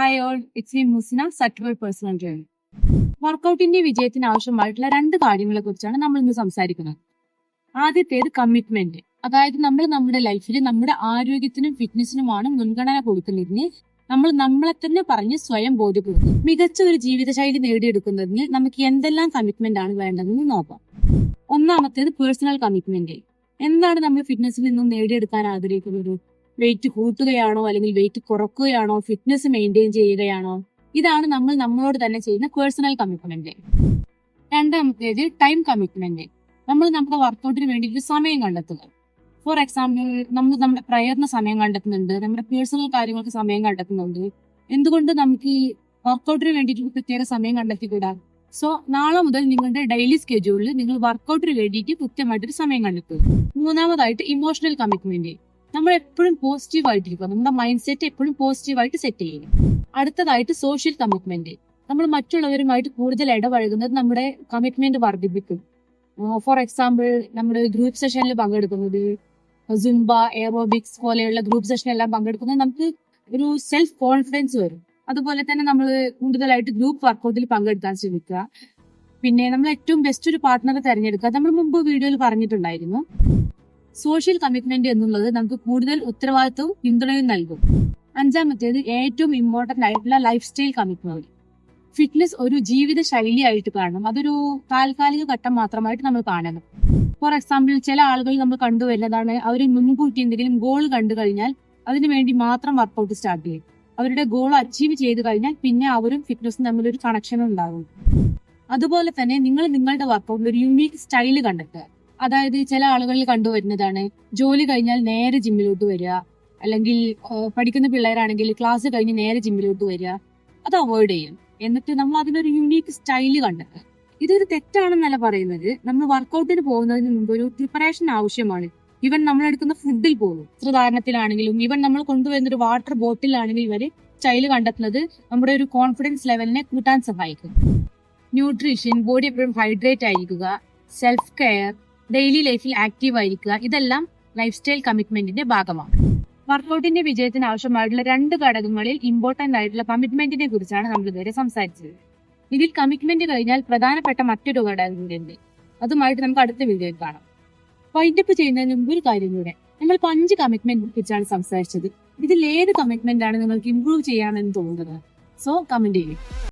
Hi all it's me Musina certified personal trainer വർക്കൗട്ടിന്റെ വിജയത്തിന് ആവശ്യമായിട്ടുള്ള രണ്ട് കാര്യങ്ങളെ കുറിച്ചാണ് നമ്മൾ ഇന്ന് സംസാരിക്കുന്നത്. ആദ്യത്തേത് കമ്മിറ്റ്മെന്റ് അതായത് നമ്മൾ നമ്മുടെ ലൈഫിൽ നമ്മുടെ ആരോഗ്യത്തിനും ഫിറ്റ്നസിനുമാണ് മുൻഗണന കൊടുക്കുന്നതിന് നമ്മൾ നമ്മളെ തന്നെ പറഞ്ഞ് സ്വയം ബോധ്യപ്പെടുന്നു മികച്ച ഒരു ജീവിതശൈലി നേടിയെടുക്കുന്നതിന് നമുക്ക് എന്തെല്ലാം കമ്മിറ്റ്മെന്റ് ആണ് വേണ്ടതെന്ന് നോക്കാം. ഒന്നാമത്തേത് പേഴ്സണൽ കമ്മിറ്റ്മെന്റ് എന്താണ് നമ്മൾ ഫിറ്റ്നസിൽ നിന്നും നേടിയെടുക്കാൻ ആഗ്രഹിക്കുന്നത്? വെയിറ്റ് കൂട്ടുകയാണോ? അല്ലെങ്കിൽ വെയിറ്റ് കുറക്കുകയാണോ? ഫിറ്റ്നസ് മെയിന്റെയിൻ ചെയ്യുകയാണോ? ഇതാണ് നമ്മൾ നമ്മളോട് തന്നെ ചെയ്യുന്ന പേഴ്സണൽ കമ്മിറ്റ്മെന്റ് രണ്ടാമത്തേത് ടൈം കമ്മിറ്റ്മെന്റ് നമ്മൾ നമ്മുടെ വർക്കൗട്ടിന് വേണ്ടിയിട്ട് സമയം കണ്ടെത്തുക. ഫോർ എക്സാമ്പിൾ നമ്മൾ നമ്മുടെ പ്രയറിന് സമയം കണ്ടെത്തുന്നുണ്ട്. നമ്മുടെ പേഴ്സണൽ കാര്യങ്ങൾക്ക് സമയം കണ്ടെത്തുന്നുണ്ട്. എന്തുകൊണ്ട് നമുക്ക് ഈ വർക്കൗട്ടിന് വേണ്ടിയിട്ട് പ്രത്യേക സമയം കണ്ടെത്തിക്കൂടാ? സോ നാളെ മുതൽ നിങ്ങളുടെ ഡെയിലി സ്കെഡ്യൂളിൽ നിങ്ങൾ വർക്കൗട്ടിന് വേണ്ടിയിട്ട് കൃത്യമായിട്ടൊരു സമയം കണ്ടെത്തുക. മൂന്നാമതായിട്ട് ഇമോഷണൽ കമ്മിറ്റ്മെന്റ് നമ്മൾ എപ്പോഴും പോസിറ്റീവ് ആയിട്ടിരിക്കുക നമ്മുടെ മൈൻഡ് സെറ്റ് എപ്പോഴും പോസിറ്റീവ് ആയിട്ട് സെറ്റ് ചെയ്യുക അടുത്തതായിട്ട് സോഷ്യൽ കമ്മിറ്റ്മെന്റ് നമ്മൾ മറ്റുള്ളവരുമായിട്ട് കൂടുതൽ ഇടപഴകുന്നത് നമ്മുടെ കമ്മിറ്റ്മെന്റ് വർദ്ധിപ്പിക്കും. ഫോർ എക്സാമ്പിൾ നമ്മുടെ ഗ്രൂപ്പ് സെഷനിൽ പങ്കെടുക്കുന്നത് സുംബ എയറോബിക്സ് പോലെയുള്ള ഗ്രൂപ്പ് സെഷനിലെല്ലാം പങ്കെടുക്കുന്നത് നമുക്ക് ഒരു സെൽഫ് കോൺഫിഡൻസ് വരും. അതുപോലെ തന്നെ നമ്മൾ കൂടുതലായിട്ട് ഗ്രൂപ്പ് വർക്കൗട്ടിൽ പങ്കെടുക്കാൻ ശ്രമിക്കുക. പിന്നെ നമ്മൾ ഏറ്റവും ബെസ്റ്റ് ഒരു പാർട്ട്ണറെ തിരഞ്ഞെടുക്കുക. നമ്മൾ മുമ്പ് വീഡിയോയിൽ പറഞ്ഞിട്ടുണ്ടായിരുന്നു. സോഷ്യൽ കമ്മിറ്റ്മെന്റ് എന്നുള്ളത് നമുക്ക് കൂടുതൽ ഉത്തരവാദിത്വവും പിന്തുണയും നൽകും. അഞ്ചാമത്തേത് ഏറ്റവും ഇമ്പോർട്ടന്റ് ആയിട്ടുള്ള ലൈഫ് സ്റ്റൈൽ കമ്മിറ്റ്മെന്റ് ഫിറ്റ്നസ് ഒരു ജീവിത ശൈലിയായിട്ട് കാണണം. അതൊരു താൽക്കാലിക ഘട്ടം മാത്രമായിട്ട് നമ്മൾ കാണണം. ഫോർ എക്സാമ്പിൾ ചില ആളുകൾ നമ്മൾ കണ്ടുവരുന്നതാണ് അവർ മുൻകൂട്ടി എന്തെങ്കിലും ഗോൾ കണ്ടു കഴിഞ്ഞാൽ അതിനുവേണ്ടി മാത്രം വർക്കൗട്ട് സ്റ്റാർട്ട് ചെയ്യും. അവരുടെ ഗോൾ അച്ചീവ് ചെയ്ത് കഴിഞ്ഞാൽ പിന്നെ അവരും ഫിറ്റ്നസും തമ്മിലൊരു കണക്ഷൻ ഉണ്ടാകും. അതുപോലെ തന്നെ നിങ്ങൾ നിങ്ങളുടെ വർക്കൗട്ടിൽ ഒരു യുണീക്ക് സ്റ്റൈൽ കണ്ടെത്തുക. അതായത് ചില ആളുകളിൽ കണ്ടുവരുന്നതാണ്. ജോലി കഴിഞ്ഞാൽ നേരെ ജിമ്മിലോട്ട് വരിക. അല്ലെങ്കിൽ പഠിക്കുന്ന പിള്ളേരാണെങ്കിൽ ക്ലാസ് കഴിഞ്ഞ് നേരെ ജിമ്മിലോട്ട് വരിക. അത് അവോയ്ഡ് ചെയ്യും. എന്നിട്ട് നമ്മൾ അതിനൊരു യുണീക്ക് സ്റ്റൈൽ കണ്ടെത്തുക. ഇതൊരു തെറ്റാണെന്നല്ല പറയുന്നത്. നമ്മൾ വർക്കൗട്ടിന് പോകുന്നതിന് മുമ്പ് ഒരു പ്രിപ്പറേഷൻ ആവശ്യമാണ്. ഇവൻ നമ്മൾ എടുക്കുന്ന ഫുഡിൽ പോകും. വസ്ത്രധാരണത്തിലാണെങ്കിലും ഇവൻ നമ്മൾ കൊണ്ടുവരുന്ന ഒരു വാട്ടർ ബോട്ടിലാണെങ്കിലും വരെ സ്റ്റൈൽ കണ്ടെത്തുന്നത് നമ്മുടെ ഒരു കോൺഫിഡൻസ് ലെവലിനെ കൂട്ടാൻ സഹായിക്കും. ന്യൂട്രീഷൻ ബോഡി എപ്പോഴും ഹൈഡ്രേറ്റ് ആയിരിക്കുക. സെൽഫ് കെയർ ഡെയിലി ലൈഫിൽ ആക്റ്റീവ് ആയിരിക്കുക ഇതെല്ലാം ലൈഫ് സ്റ്റൈൽ കമ്മിറ്റ്മെന്റിന്റെ ഭാഗമാണ്. വർക്കൗട്ടിന്റെ വിജയത്തിന് ആവശ്യമായിട്ടുള്ള രണ്ട് ഘടകങ്ങളിൽ ഇമ്പോർട്ടന്റ് ആയിട്ടുള്ള കമ്മിറ്റ്മെന്റിനെ കുറിച്ചാണ് നമ്മൾ ഇതുവരെ സംസാരിച്ചത്. ഇതിൽ കമ്മിറ്റ്മെന്റ് കഴിഞ്ഞാൽ പ്രധാനപ്പെട്ട മറ്റൊരു ഉണ്ട് അതുമായിട്ട് നമുക്ക് അടുത്ത വീഡിയോയിൽ കാണാം. വൈൻഡപ്പ് ചെയ്യുന്നതിന് മുമ്പ് ഒരു കാര്യം കൂടെ. നമ്മൾ പഞ്ച് അഞ്ച് കമ്മിറ്റ്മെന്റിനെ കുറിച്ചാണ് സംസാരിച്ചത്. ഇതിൽ ഏത് കമ്മിറ്റ്മെന്റ് ആണ് നിങ്ങൾക്ക് ഇമ്പ്രൂവ് ചെയ്യാമെന്ന് തോന്നുന്നത്? സോ കമന്റ് ചെയ്യും.